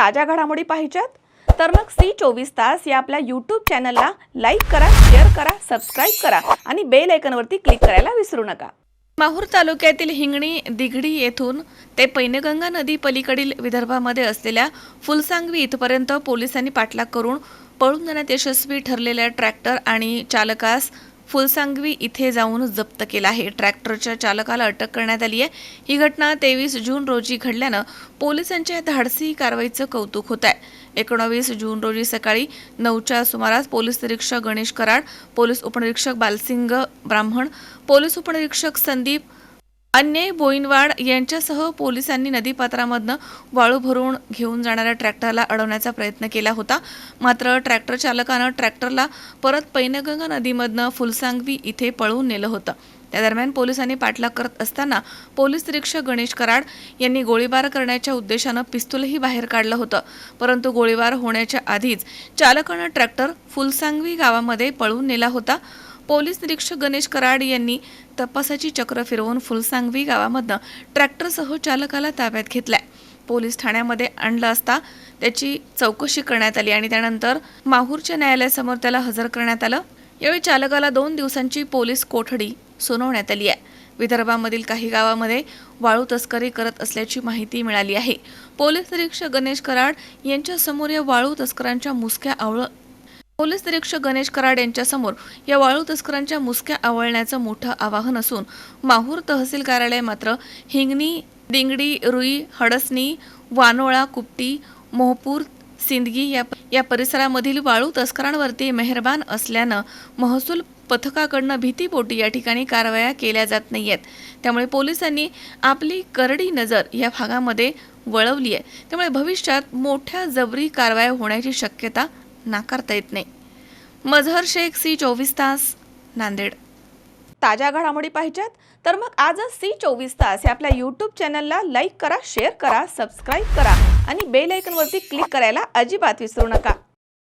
ताज्या घडामोडी पाहिजेत? तर मग सी चोवीस तास या आपल्या यूट्यूब चॅनलला लाईक करा शेअर करा सबस्क्राईब करा आणि बेल आयकनवरती क्लिक करायला विसरू नका. माहूर तालुक्यातील हिंगणी दिघडी येथून ते पैनगंगा नदी पलीकडील विदर्भामध्ये असलेल्या फुलसांगवी इथपर्यंत पोलिसांनी पाठलाग करून पळून जाण्यात यशस्वी ठरलेल्या ट्रॅक्टर आणि चालकास फुलसांगवी इथे जाऊन जप्त केला आहे. ट्रॅक्टरच्या चालकाला अटक करण्यात आली आहे. ही घटना तेवीस जून रोजी घडल्यानं पोलिसांच्या धाडसी कारवाईचं कौतुक होत आहे. एकोणावीस जून रोजी सकाळी नऊच्या सुमारास पोलीस निरीक्षक गणेश कराड पोलीस उपनिरीक्षक बालसिंग ब्राह्मण पोलीस उपनिरीक्षक संदीप अन्य बोईनवाड यांच्यासह पोलिसांनी नदीपात्रामधनं वाळू भरून घेऊन जाणाऱ्या ट्रॅक्टरला अडवण्याचा प्रयत्न केला होता. मात्र ट्रॅक्टर चालकानं ट्रॅक्टरला परत पैनगंगा नदीमधनं फुलसांगवी इथे पळवून नेलं होतं. त्या दरम्यान पोलिसांनी पाठलाग करत असताना पोलीस निरीक्षक गणेश कराड यांनी गोळीबार करण्याच्या उद्देशानं पिस्तूलही बाहेर काढलं होतं. परंतु गोळीबार होण्याच्या आधीच चालकानं ट्रॅक्टर फुलसांगवी गावामध्ये पळवून नेला होता. पोलीस निरीक्षक गणेश कराड यांनी तपासाची चक्र फिरवून फुलसांगवी गावामधनं ट्रॅक्टरसह चालकाला ताब्यात घेतलाय. पोलीस ठाण्यामध्ये आणलं असता त्याची चौकशी करण्यात आली आणि त्यानंतर माहूरच्या न्यायालयासमोर त्याला हजर करण्यात आलं. यावेळी चालकाला दोन दिवसांची पोलीस कोठडी सुनावण्यात आली आहे. विदर्भामधील काही गावामध्ये वाळू तस्करी करत असल्याची माहिती मिळाली आहे. पोलीस निरीक्षक गणेश कराड यांच्यासमोर या वाळू तस्करांच्या मुसक्या आवळ पोलीस निरीक्षक गणेश कराड यांच्यासमोर या वाळू तस्करांच्या मुसक्या आवळण्याचं मोठं आवाहन असून माहूर तहसील कार्यालय मात्र हिंगणी दिंगडी रुई हडसणी वानोळा कुपटी मोहपूर सिंदगी या या परिसरामधील वाळू तस्करांवरती मेहरबान असल्यानं महसूल पथकाकडनं भीतीपोटी या ठिकाणी कारवाया केल्या जात नाहीयेत. त्यामुळे पोलिसांनी आपली करडी नजर या भागामध्ये वळवली आहे त्यामुळे भविष्यात मोठ्या जबरी कारवाया होण्याची शक्यता नाकारता येत नाही. मझहर शेख सी चोवीस तास नांदेड. ताज्या घडामोडी पाहिजेत तर मग आजच सी चोवीस तास या आपल्या यूट्यूब चॅनलला लाईक करा शेअर करा सबस्क्राईब करा आणि बेल आयकनवरती क्लिक करायला अजिबात विसरू नका.